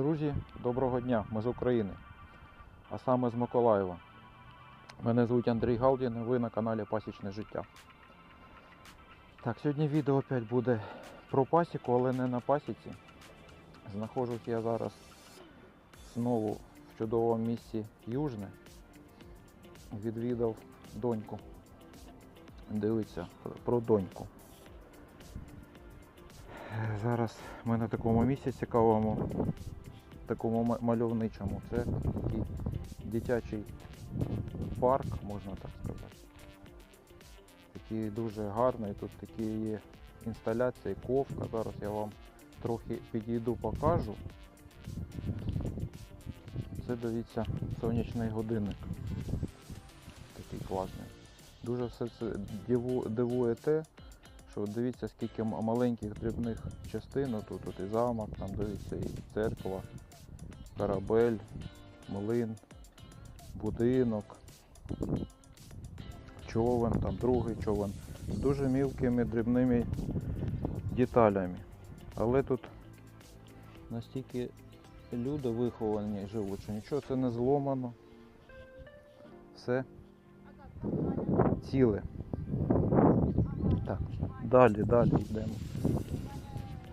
Друзі, доброго дня! Ми з України, а саме з Миколаєва. Мене звуть Андрій Галдін, ви на каналі Пасічне життя. Так, сьогодні відео опять буде про пасіку, але не на пасіці. Знаходжусь я зараз знову в чудовому місці Южне. Відвідав доньку. Дивиться про доньку. Зараз ми на такому місці цікавому, такому мальовничому. Це такий дитячий парк, можна так сказати. Такий дуже гарний. Тут такі є інсталяції, ковка. Зараз я вам трохи підійду, покажу. Це дивіться сонячний годинник. Такий класний. Дуже все це диву- дивує те, що дивіться, скільки маленьких дрібних частин. Тут, тут і замок, там дивіться, і церква, корабель, млин, будинок, човен, там другий човен. З дуже мілкими дрібними деталями. Але тут настільки люди виховані живуть, що нічого це не зломано. Все ціле. Так, далі, далі йдемо.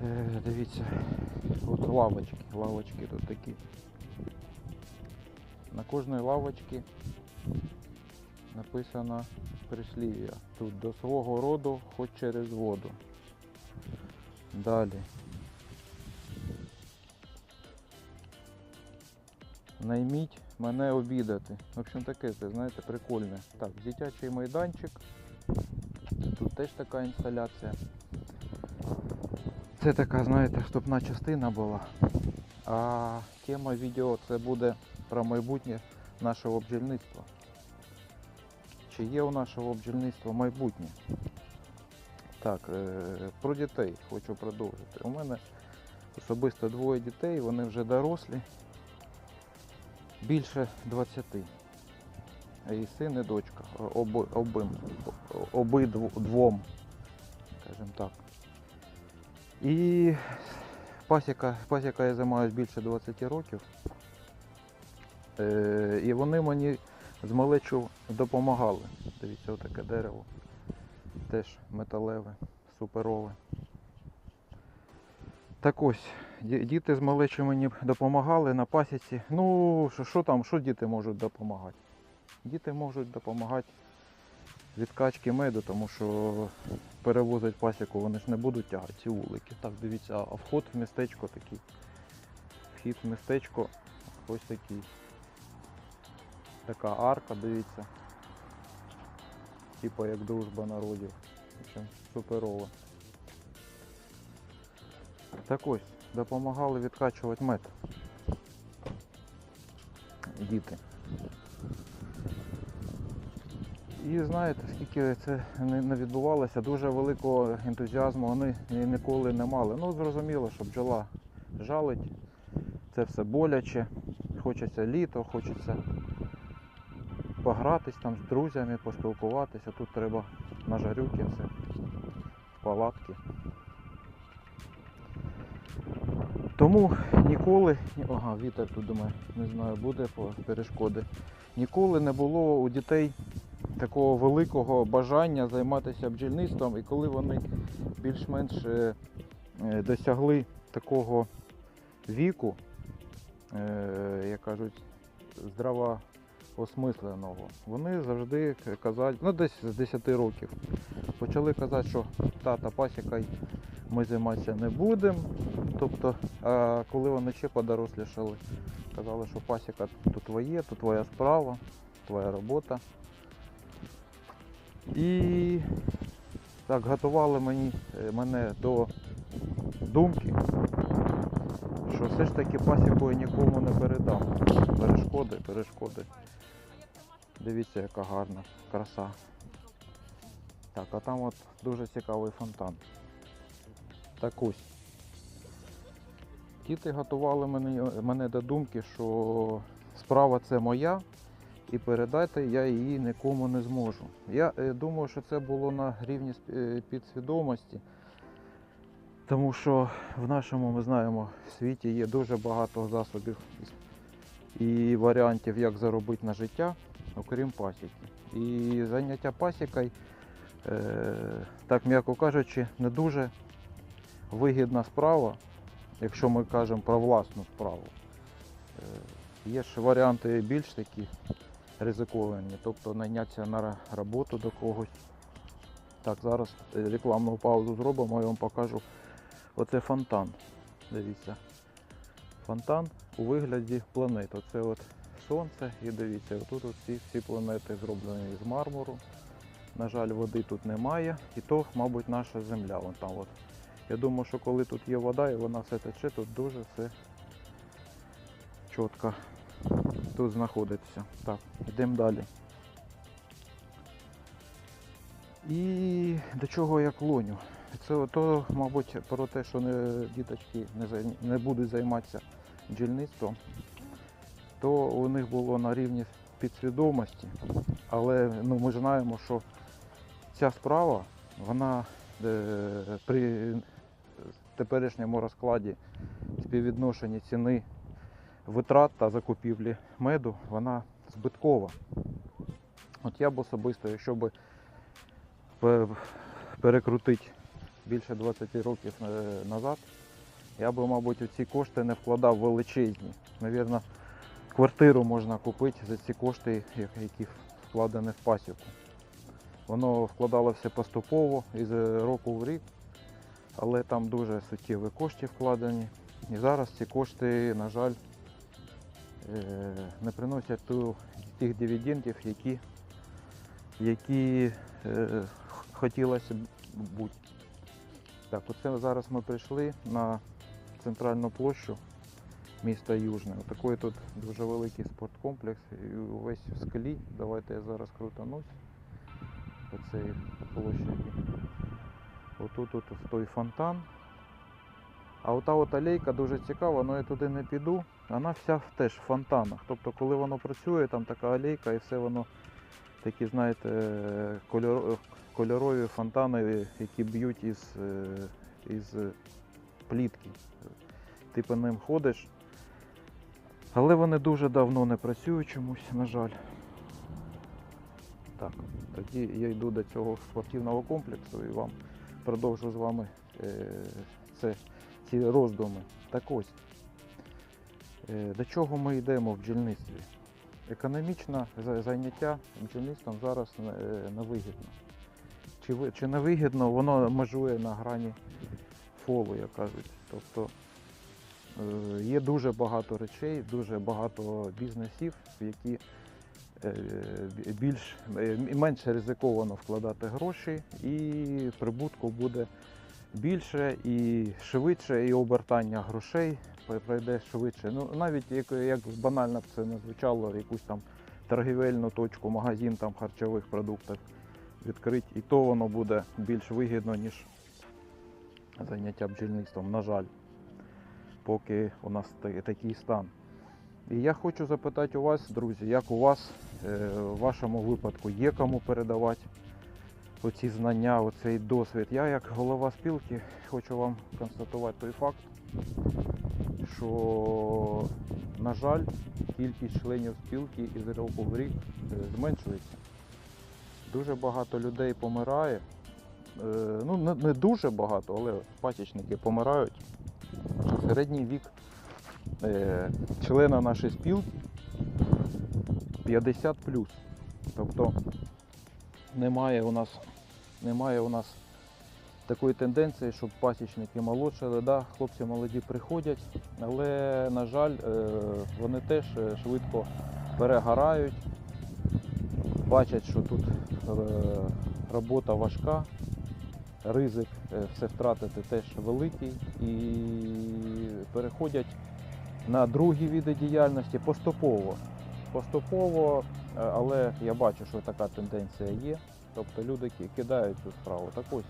Е, дивіться, от лавочки, лавочки тут такі. На кожній лавочці написано прислів'я. Тут до свого роду, хоч через воду. Далі. Найміть мене обідати. В общем таке, це, знаєте, прикольне. Так, дитячий майданчик. Теж така інсталяція. Це така, знаєте, вступна частина була. А тема відео це буде про майбутнє нашого бджільництва. Чи є у нашого бджільництва майбутнє? Так, е, про дітей хочу продовжити. У мене особисто двоє дітей, вони вже дорослі, більше 20. І син, і дочка. Оби, обидвом, скажімо так. І пасіка, пасіка я займаюся більше 20 років. Е, і вони мені з малечу допомагали. Дивіться, отаке дерево. Теж металеве, суперове. Так ось, діти з малечу мені допомагали на пасіці. Ну, що там, що діти можуть допомагати? Діти можуть допомагати від качки меду, тому що перевозить пасіку, вони ж не будуть тягати ці вулики. Так, дивіться, а вход в містечко такий. Вхід в містечко ось такий. Така арка, дивіться. Типа як дружба народів. Суперово. Так ось, допомагали відкачувати мед. Діти. І знаєте, скільки це не відбувалося, дуже великого ентузіазму вони ніколи не мали. Ну, зрозуміло, що бджола жалить, це все боляче, хочеться літо, хочеться погратись там з друзями, поспілкуватися. Тут треба на жарюки все, в палатки. Тому ніколи, ага, вітер тут думаю, не знаю, буде перешкоди. Ніколи не було у дітей такого великого бажання займатися бджільництвом, і коли вони більш-менш е, е, досягли такого віку, е, як кажуть, здрава осмисленого, вони завжди казали, ну десь з 10 років, почали казати, що тата пасікай ми займатися не будемо. Тобто, а коли вони ще подорослішали, казали, що пасіка то твоє, то твоя справа, твоя робота. І так готували мені, е, мене до думки, що все ж таки пасікою нікому не передам. Перешкоди, перешкоди. Дивіться, яка гарна краса. Так, а там от дуже цікавий фонтан. Так ось. Діти готували мене, мене до думки, що справа це моя, і передати я її нікому не зможу. Я е, думаю, що це було на рівні е, підсвідомості. Тому що в нашому, ми знаємо, світі є дуже багато засобів і варіантів, як заробити на життя, окрім пасіки. І заняття пасікою, е, так м'яко кажучи, не дуже вигідна справа, якщо ми кажемо про власну справу. Є ж варіанти більш такі ризиковані, тобто найнятися на роботу до когось. Так, зараз е, рекламну паузу зробимо, я вам покажу. Оце фонтан. Дивіться. Фонтан у вигляді планет. Оце от сонце і дивіться, отут всі, всі планети зроблені з мармуру. На жаль, води тут немає. І то, мабуть, наша земля. Вон там от. Я думаю, що коли тут є вода і вона все тече, тут дуже все чітко тут знаходиться. Так, йдемо далі. І до чого я клоню? Це то, мабуть, про те, що не, діточки не, не будуть займатися бджільництвом, то у них було на рівні підсвідомості. Але ну, ми знаємо, що ця справа, вона е, при теперішньому розкладі співвідношенні ціни витрат та закупівлі меду, вона збиткова. От я б особисто, якщо б перекрутити більше 20 років е, назад, я би, мабуть, ці кошти не вкладав величезні. Навірно, квартиру можна купити за ці кошти, які вкладені в пасіку. Воно вкладалося поступово із року в рік, але там дуже суттєві кошти вкладені. І зараз ці кошти, на жаль, е, не приносять ту, тих дивідендів, які, які е, хотілося б бути. Так, оце зараз ми прийшли на центральну площу міста Южне. Отакий тут дуже великий спорткомплекс і увесь в склі. Давайте я зараз крутанусь по цій площаді. Отут от той фонтан. А ота от алейка дуже цікава, але я туди не піду. Вона вся теж в фонтанах. Тобто, коли воно працює, там така алейка і все воно такі, знаєте, кольор- кольорові фонтани, які б'ють із, е, із плітки. Ти по ним ходиш. Але вони дуже давно не працюють чомусь, на жаль. Так, тоді я йду до цього спортивного комплексу і вам продовжу з вами е, це, ці роздуми. Так ось, до чого ми йдемо в бджільництві? Економічне за- заняття бджільництвом зараз е, невигідно. Чи, чи не вигідно, воно межує на грані фолу, як кажуть. Тобто е, є дуже багато речей, дуже багато бізнесів, в які е, більш е, менше ризиковано вкладати гроші, і прибутку буде більше і швидше, і обертання грошей пройде швидше. Ну навіть як, як банально це не звучало, якусь там торгівельну точку, магазин там харчових продуктів відкрити, і то воно буде більш вигідно, ніж заняття бджільництвом, на жаль, поки у нас та- такий стан. І я хочу запитати у вас, друзі, як у вас е, в вашому випадку є кому передавати оці знання, оцей досвід. Я як голова спілки хочу вам констатувати той факт, що, на жаль, кількість членів спілки із року в рік е, зменшується. Дуже багато людей помирає. Е, Ну, не, дуже багато, але пасічники помирають. Середній вік е, члена нашої спілки 50 Тобто немає у нас, немає у нас такої тенденції, щоб пасічники молодшали. Да, хлопці молоді приходять, але, на жаль, е, вони теж е, швидко перегорають, бачать, що тут е, робота важка, ризик все втратити теж великий і переходять на другі види діяльності поступово. Поступово, але я бачу, що така тенденція є. Тобто люди кидають цю справу. Так ось,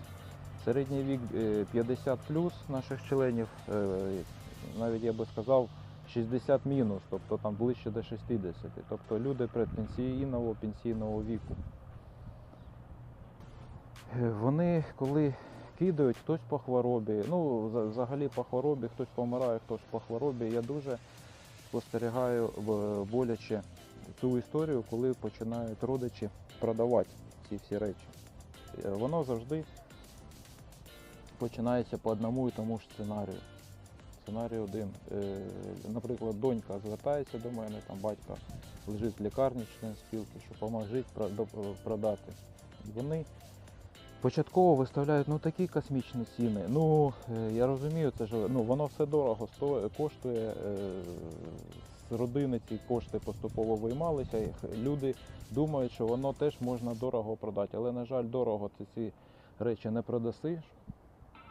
середній вік е, 50 плюс наших членів, е, навіть я би сказав, 60 мінус, тобто там ближче до 60. Тобто люди предпенсійного пенсійного віку. Е, Вони, коли кидають хтось по хворобі. Ну, взагалі по хворобі, хтось помирає, хтось по хворобі. Я дуже спостерігаю е, боляче цю історію, коли починають родичі продавати ці всі речі. Е, Воно завжди починається по одному і тому ж сценарію. Сценарій один. Е, Наприклад, донька звертається до мене, там батько лежить в лікарні член спілки, що поможіть продати. І вони початково виставляють ну, такі космічні ціни. Ну, е, я розумію, це ж ну, воно все дорого сто- коштує. е, З родини ці кошти поступово виймалися. Люди думають, що воно теж можна дорого продати. Але, на жаль, дорого ти ці речі не продасиш.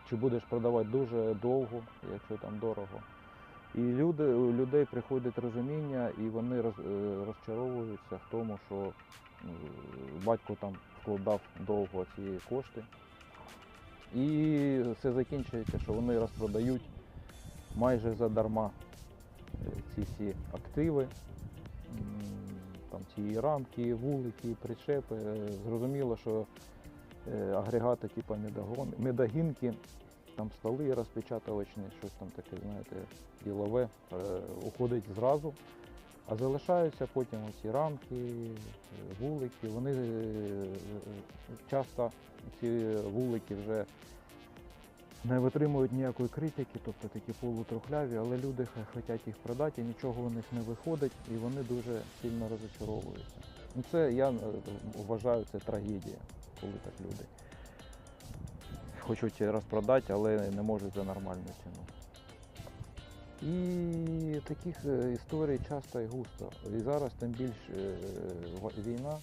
Чи будеш продавати дуже довго, якщо там дорого. І люди, у людей приходить розуміння, і вони роз, е, розчаровуються в тому, що е, батько там вкладав довго ці кошти. І все закінчується, що вони розпродають майже задарма е, ці всі активи, там ці рамки, вулики, причепи. Зрозуміло, що агрегати типу медагон, медагінки, там столи розпечатувачні, щось там таке, знаєте, ділове, е, уходить зразу. А залишаються потім ці рамки, е, вулики. Вони е, часто ці вулики вже не витримують ніякої критики, тобто такі полутрухляві, але люди хочуть їх продати, нічого у них не виходить, і вони дуже сильно розочаровуються. Ну, це я е, вважаю, це трагедія, коли так люди хочуть розпродати, але не можуть за нормальну ціну. І таких е, історій часто і густо. І зараз тим більш е, війна,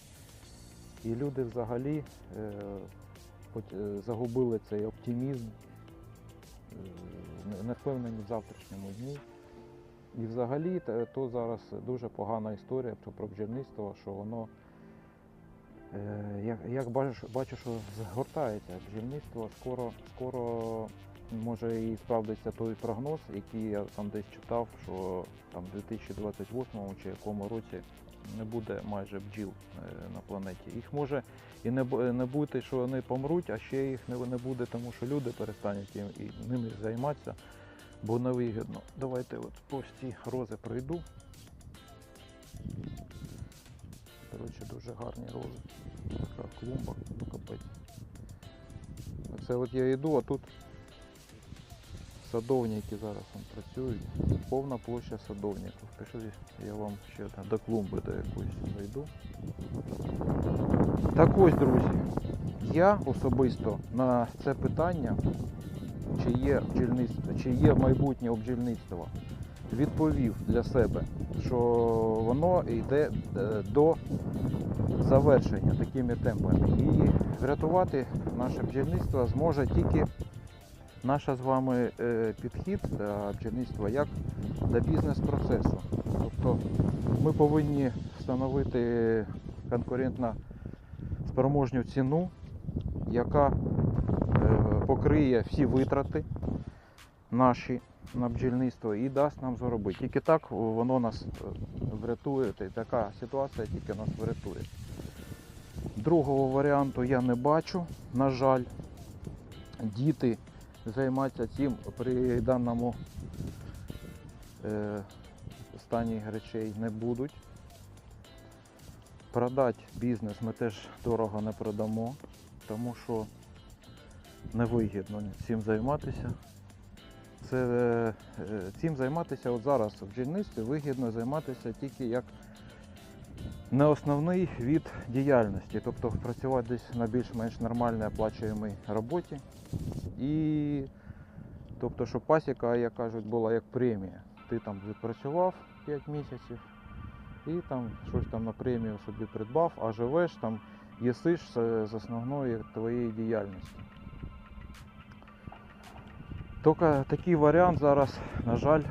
і люди взагалі е, загубили цей оптимізм, не- не впевнені в завтрашньому дні. І взагалі то зараз дуже погана історія про- бджільництво, що воно, як, як бачу, бачу, що згортається бджільництво, скоро, скоро може і справдиться той прогноз, який я там десь читав, що там в 2028 чи якому році не буде майже бджіл е, на планеті. Їх може і не, не бути, що вони помруть, а ще їх не, не буде, тому що люди перестануть їм, і ними займатися, бо невигідно. Давайте от по ці рози пройду. Коротше, дуже гарні рози. Така клумба, ну. Це от я йду, а тут садовники зараз там працюють. Повна площа садовників. Пішли, я вам ще там до клумби до якоїсь зайду. Так ось, друзі, я особисто на це питання, чи є чи є майбутнє у бджільництва, відповів для себе, що воно йде е, до завершення такими темпами. І врятувати наше бджільництво зможе тільки наш з вами е, підхід бджільництва як до бізнес-процесу. Тобто ми повинні встановити конкурентно спроможню ціну, яка е, покриє всі витрати наші на бджільництво і дасть нам заробити. Тільки так воно нас е, врятує, та така ситуація тільки нас врятує. Другого варіанту я не бачу, на жаль. Діти займатися цим при даному е, стані речей не будуть. Продати бізнес ми теж дорого не продамо, тому що невигідно цим займатися. Це, е, е, цим займатися от зараз в бджільництві вигідно займатися тільки як не основний від діяльності, тобто працювати десь на більш-менш нормальній оплачуємій роботі. І тобто, щоб пасіка, як кажуть, була як премія. Ти там відпрацював 5 місяців і там щось там на премію собі придбав, а живеш там, їсиш з, з основної твоєї діяльності. Тільки такий варіант зараз, на жаль,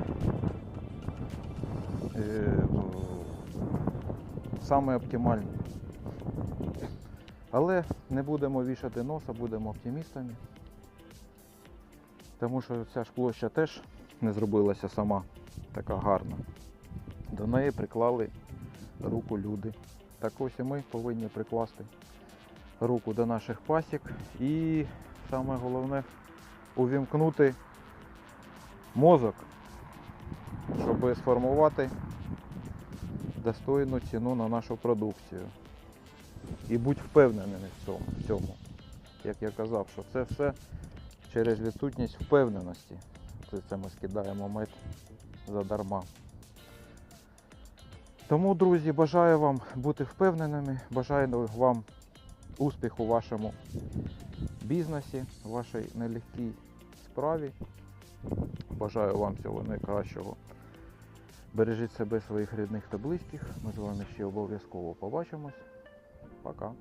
е, саме оптимальний. Але не будемо вішати носа, будемо оптимістами. Тому що ця ж площа теж не зробилася сама така гарна. До неї приклали руку люди. Так ось і ми повинні прикласти руку до наших пасік і саме головне увімкнути мозок, щоб сформувати достойну ціну на нашу продукцію. І будь впевненими в цьому. В цьому. Як я казав, що це все через відсутність впевненості. Це, це ми скидаємо мед задарма. Тому, друзі, бажаю вам бути впевненими, бажаю вам успіху вашому бізнесі, вашій нелегкій справі. Бажаю вам всього найкращого. Бережіть себе, своїх рідних та близьких. Ми з вами ще обов'язково побачимось. Пока.